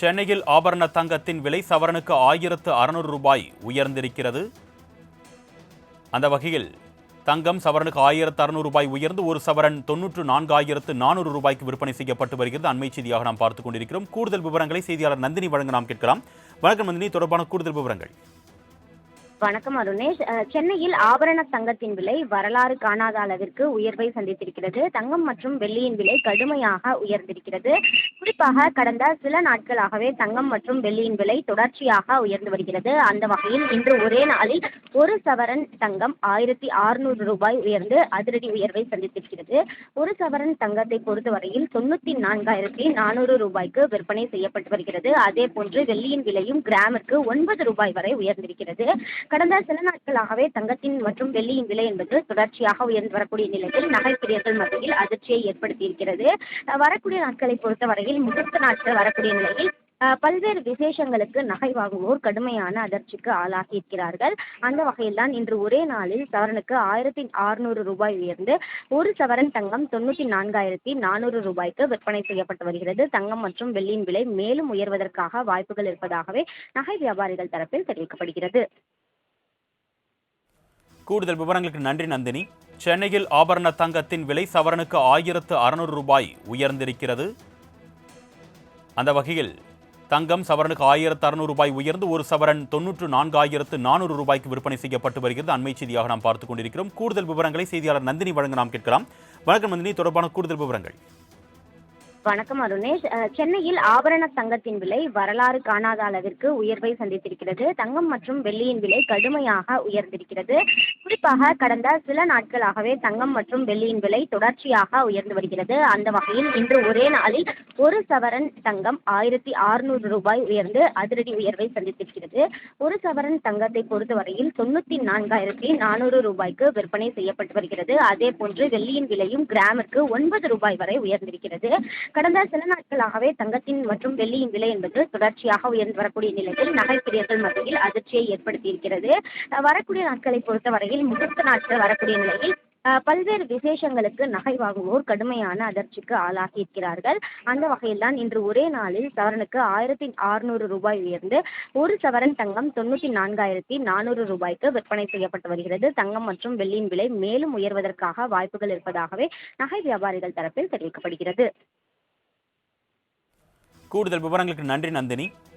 சென்னையில் ஆபரண தங்கத்தின் விலை சவரனுக்கு ஆயிரத்து அறுநூறு ரூபாய் உயர்ந்திருக்கிறது. அந்த வகையில் தங்கம் சவரனுக்கு ஆயிரத்து அறுநூறு ரூபாய் உயர்ந்து ஒரு சவரன் தொன்னூற்று நான்காயிரத்து நானூறு ரூபாய்க்கு விற்பனை செய்யப்பட்டு வருகிறது. அண்மை செய்தியாக நாம் பார்த்துக் கொண்டிருக்கிறோம். கூடுதல் விவரங்களை செய்தியாளர் நந்தினி வழங்க நாம் கேட்கலாம். வணக்கம் நந்தினி. தொடர்பான கூடுதல் விவரங்கள். வணக்கம் அருணேஷ். சென்னையில் ஆபரண தங்கத்தின் விலை வரலாறு காணாத அளவிற்கு உயர்வை சந்தித்திருக்கிறது. தங்கம் மற்றும் வெள்ளியின் விலை கடுமையாக உயர்ந்திருக்கிறது. குறிப்பாக கடந்த சில நாட்களாகவே தங்கம் மற்றும் வெள்ளியின் விலை தொடர்ச்சியாக உயர்ந்து வருகிறது. அந்த வகையில் இன்று ஒரே நாளில் ஒரு சவரன் தங்கம் ஆயிரத்தி அறுநூறு ரூபாய் உயர்ந்து அதிரடி உயர்வை சந்தித்திருக்கிறது. ஒரு சவரன் தங்கத்தை பொறுத்தவரையில் தொண்ணூத்தி நான்காயிரத்தி நானூறு ரூபாய்க்கு விற்பனை செய்யப்பட்டு வருகிறது. அதே போன்று வெள்ளியின் விலையும் கிராமிற்கு ஒன்பது ரூபாய் வரை உயர்ந்திருக்கிறது. கடந்த சில நாட்களாகவே தங்கத்தின் மற்றும் வெள்ளியின் விலை என்பது தொடர்ச்சியாக உயர்ந்து வரக்கூடிய நிலையில் நகைப்பிரியர்கள் மத்தியில் அதிர்ச்சியை ஏற்படுத்தியிருக்கிறது. வரக்கூடிய நாட்களை பொறுத்தவரையில் முகூர்த்த நாட்கள் வரக்கூடிய நிலையில் பல்வேறு விசேஷங்களுக்கு நகை வாங்குவோர் கடுமையான அதிர்ச்சிக்கு ஆளாகி இருக்கிறார்கள் அந்த வகையில்தான் இன்று ஒரே நாளில் சவரனுக்கு ஆயிரத்தி அறுநூறு ரூபாய் உயர்ந்து ஒரு சவரன் தங்கம் தொண்ணூற்றி நான்காயிரத்தி நானூறு ரூபாய்க்கு விற்பனை செய்யப்பட்டு வருகிறது. தங்கம் மற்றும் வெள்ளியின் விலை மேலும் உயர்வதற்காக வாய்ப்புகள் இருப்பதாகவே நகை வியாபாரிகள் தரப்பில் தெரிவிக்கப்படுகிறது. கூடுதல் விவரங்களுக்கு நன்றி நந்தினி. சென்னையில் ஆபரண தங்கத்தின் விலை சவரனுக்கு ஆயிரத்து அறுநூறு ரூபாய் உயர்ந்திருக்கிறது. அந்த வகையில் தங்கம் சவரனுக்கு ஆயிரத்து அறுநூறு ரூபாய் உயர்ந்து ஒரு சவரன் தொன்னூற்று நான்காயிரத்து நானூறு ரூபாய்க்கு விற்பனை செய்யப்பட்டு வருகிறது. அண்மை செய்தியாக நாம் பார்த்துக் கொண்டிருக்கிறோம். கூடுதல் விவரங்களை செய்தியாளர் நந்தினி வழங்க நாம் கேட்கலாம். வணக்கம் நந்தினி. தொடர்பான கூடுதல் விவரங்கள். வணக்கம் அருணேஷ். சென்னையில் ஆபரண தங்கத்தின் விலை வரலாறு காணாத அளவிற்கு உயர்வை சந்தித்திருக்கிறது. தங்கம் மற்றும் வெள்ளியின் விலை கடுமையாக உயர்ந்திருக்கிறது. குறிப்பாக கடந்த சில நாட்களாகவே தங்கம் மற்றும் வெள்ளியின் விலை தொடர்ச்சியாக உயர்ந்து வருகிறது. அந்த வகையில் இன்று ஒரே நாளில் ஒரு சவரன் தங்கம் ஆயிரத்தி அறுநூறு ரூபாய் உயர்ந்து அதிரடி உயர்வை சந்தித்திருக்கிறது. ஒரு சவரன் தங்கத்தை பொறுத்தவரையில் தொண்ணூத்தி நான்காயிரத்தி நானூறு ரூபாய்க்கு விற்பனை செய்யப்பட்டு வருகிறது. அதே போன்று வெள்ளியின் விலையும் கிராமிற்கு ஒன்பது ரூபாய் வரை உயர்ந்திருக்கிறது. கடந்த சில நாட்களாகவே தங்கத்தின் மற்றும் வெள்ளியின் விலை என்பது தொடர்ச்சியாக உயர்ந்து வரக்கூடிய நிலையில் நகைப்பிரியர்கள் மத்தியில் அதிர்ச்சியை ஏற்படுத்தியிருக்கிறது. வரக்கூடிய நாட்களை பொறுத்தவரையில் முகூர்த்த நாட்கள் வரக்கூடிய நிலையில் பல்வேறு விசேஷங்களுக்கு நகை வாங்குவோர் கடுமையான அதிர்ச்சிக்கு ஆளாகி இருக்கிறார்கள் அந்த வகையில்தான் இன்று ஒரே நாளில் சவரனுக்கு ஆயிரத்தி அறுநூறு ரூபாய் உயர்ந்து ஒரு சவரன் தங்கம் தொண்ணூற்றி நான்காயிரத்தி நானூறு ரூபாய்க்கு விற்பனை செய்யப்பட்டு வருகிறது. தங்கம் மற்றும் வெள்ளியின் விலை மேலும் உயர்வதற்காக வாய்ப்புகள் இருப்பதாகவே நகை வியாபாரிகள் தரப்பில் தெரிவிக்கப்படுகிறது. கூடுதல் விவரங்களுக்கு நன்றி நந்தினி.